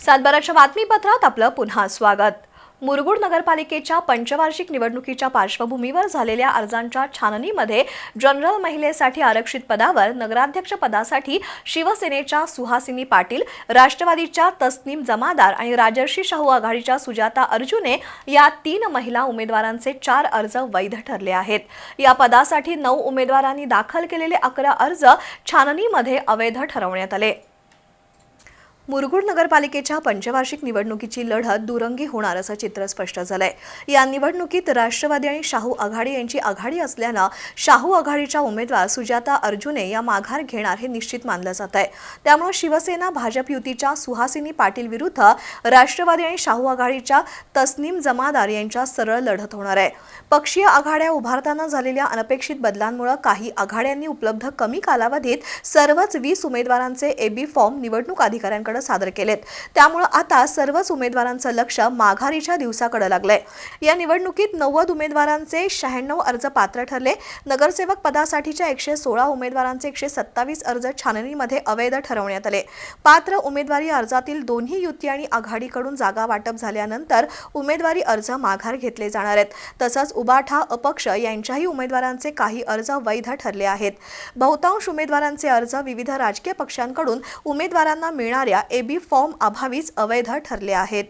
सातबाराच्या बातमीपत्रात आपलं पुन्हा स्वागत. मुरगुड नगरपालिकेच्या पंचवार्षिक निवडणुकीच्या पार्श्वभूमीवर झालेल्या अर्जांच्या छाननीमध्ये जनरल महिलेसाठी आरक्षित पदावर नगराध्यक्ष पदासाठी शिवसेनेच्या सुहासिनी पाटील राष्ट्रवादीच्या तस्नीम जमादार आणि राजर्षी शाहू आघाडीच्या सुजाता अर्जुने या तीन महिला उमेदवारांचे चार अर्ज वैध ठरले आहेत. या पदासाठी नऊ उमेदवारांनी दाखल केलेले अकरा अर्ज छाननीमध्ये अवैध ठरवण्यात आले. मुरगुड नगरपालिकेच्या पंचवार्षिक निवडणुकीची लढत दुरंगी होणार असं चित्र स्पष्ट झालंय. या निवडणुकीत राष्ट्रवादी आणि शाहू आघाडी यांची आघाडी असल्यानं शाहू आघाडीच्या उमेदवार सुजाता अर्जुने या माघार घेणार हे निश्चित मानलं जात आहे. त्यामुळे शिवसेना भाजप युतीच्या सुहासिनी पाटील विरुद्ध राष्ट्रवादी आणि शाहू आघाडीच्या तस्नीम जमादार यांच्या सरळ लढत होणार आहे. पक्षीय आघाड्या उभारताना झालेल्या अनपेक्षित बदलांमुळे काही आघाड्यांनी उपलब्ध कमी कालावधीत सर्वच वीस उमेदवारांचे एबी फॉर्म निवडणूक अधिकाऱ्यांकडे सादर केलेत. त्यामुळे आता सर्वच उमेदवारांचं लक्ष माघारीच्या दिवसाकडे लागलंय. या निवडणुकीत नव्वद उमेदवारांचे शहाण्णव अर्ज पात्र ठरले. नगरसेवक पदासाठीच्या एकशे सोळा उमेदवारांचे एकशे सत्तावीस अर्ज छाननीमध्ये अवैध ठरवण्यात आले. पात्र उमेदवारी अर्जातील दोन्ही युती आणि आघाडीकडून जागा वाटप झाल्यानंतर उमेदवारी अर्ज माघार घेतले जाणार आहेत. तसंच उबाठा अपक्ष यांच्याही उमेदवारांचे काही अर्ज वैध ठरले आहेत. बहुतांश उमेदवारांचे अर्ज विविध राजकीय पक्षांकडून उमेदवारांना मिळणाऱ्या एबी फॉर्म अभावीच अवैध ठरले आहेत.